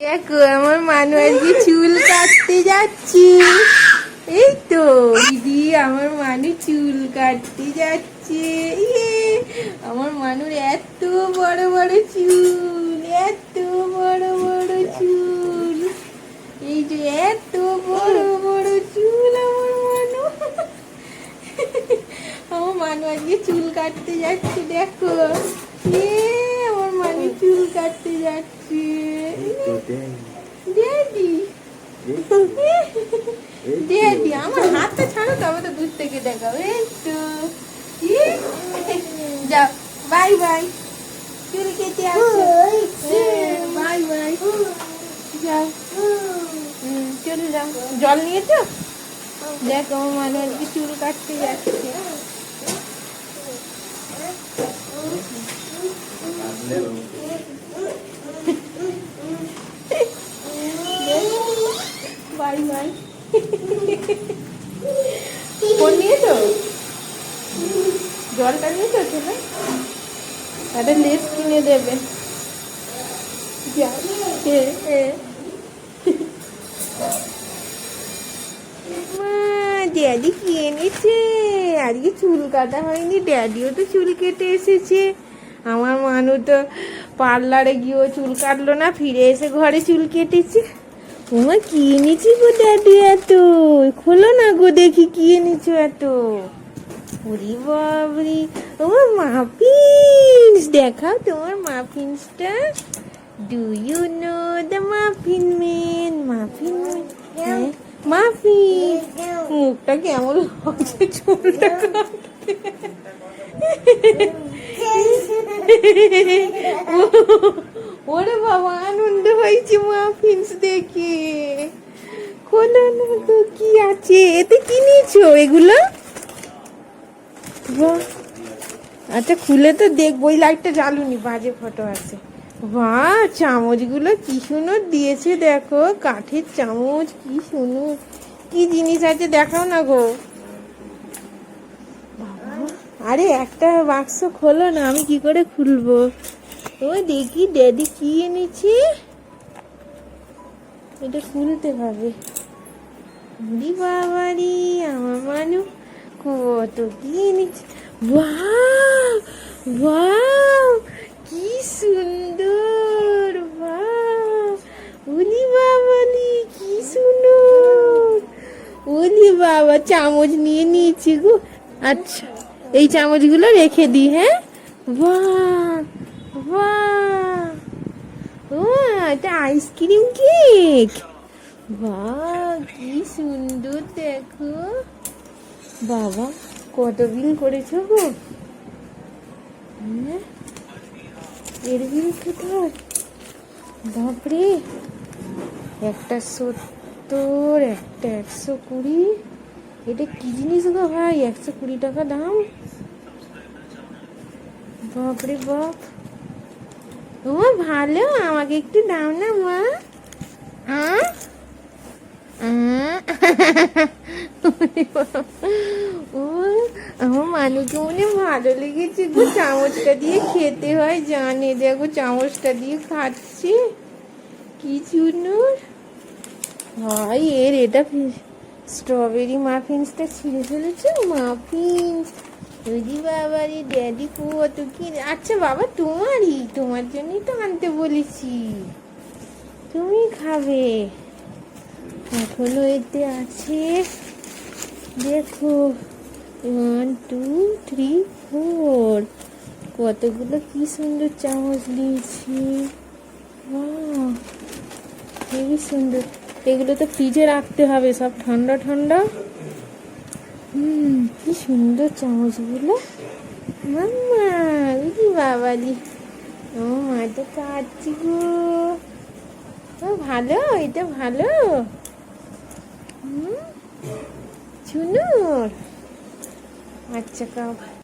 দেখো, আমার মানু আজকে চুল কাটতে যাচ্ছি। এই তো, দিদি, আমার মানু চুল কাটতে যাচ্ছে। ইয়ে আমার মানুর এত বড় বড় চুল, এত বড় বড় চুল। এই যে এত বড় বড় চুল আমার মানু। আমার মানু আজকে চুল কাটতে যাচ্ছে, দেখো। এ, আমার মানু চুল কাটতে যাচ্ছে। আমার হাতটা ছাড়ো তো থেকে বাই বাই। কেটে আসো। Bye bye. চলে যাও। জল নিয়েছো? দেখো মানে চুল কাটতে যাচ্ছে। Bye bye. ফোন নিয়েছো? জলটা নিয়েছো ছেলে একটা লেস কিনে দেবে। ড্যাডি কি এনেছে? আজকে চুল কাটা হয়নি, ড্যাডিও তো চুল কেটে এসেছে। আমার মানু তো পার্লারে গিয়েও চুল কাটলো না, ফিরে এসে ঘরে চুল কেটেছে। ওমা কি এনেছি গো ড্যাডি এত? খোলো না গো দেখি কি এনেছো এত। ওরে বাবরি তোমার মাফিন্স দেখাও তোমার মাফিন্সটা। Do you know the muffin man muffin muffin. মুখটা কেমন হচ্ছে চুলটা কাটতে ওরে বাবা, আনন্দ হয়েছে মাফিন্স দেখে। খোলো না গো কি আছে? এতে কি নিয়েছো এগুলো। আচ্ছা খুলে তো দেখব, ওই লাইটটা জ্বালুনি, বাজে ফটো আছে। বাহ, চামচগুলো কি সুন্দর দিয়েছে দেখো, কাঠের চামচ, কি সুন্দর। কি জিনিস আছে দেখাও না গো। আরে একটা বাক্স খোলো না, আমি কি করে খুলবো? ও দেখি, ড্যাডি কি এনেছে? এটা খুলতে হবে। দি বাবারি, আমার মানু, কত কি এনেছে? ওয়াও ওয়াও, কি সুন্দর, ওয়াও। উলি বাবালি কি সুন্দর। উলি বাবা, চামচ নিয়ে নিয়েছি গো। আচ্ছা এই চামচগুলো রেখে দিই হ্যাঁ? বাহ বাহ ও এটা আইসক্রিম কেক বাহ কি সুন্দর, দেখো। বাবা কত বিল করেছ গো? এর বিল কোথায় বাপরে, একটা সত্তর, একটা একশো কুড়ি। এটা কি জিনিস গো ভাই? একশো কুড়ি টাকা দাম? বাপরে বাপ। ও, ভালো। আমাকে একটু দাও না, মা? ও মানুকে, মনে ভালো লেগেছে গো। চামচটা দিয়ে খেতে হয়, জানে। দেখো, চামচটা দিয়ে খাচ্ছে। কি চুনুর ভাই, এর এটা স্ট্রবেরি মাফিন্সটা ছিঁড়ে ফেলেছে। মাফিন্স দিদি বাবারি ড্যাডি পুয়ো, তো কি আচ্ছা বাবা, তোমারই, তোমার জন্যই তো আনতে বলেছি। তুমি খাবে। এখনও এতে আছে। দেখো ওয়ান টু থ্রি ফোর কতগুলো কি সুন্দর চামচ দিয়েছি খুবই সুন্দর। এগুলো তো ফ্রিজে রাখতে হবে, সব ঠান্ডা ঠান্ডা। হুম, কি সুন্দর চামচগুলো মাম্মা কি বাবালি। ও মা তো কাটছি গো। ও, ভালো, এটা ভালো। হুম চুনুর আচ্ছা কাউ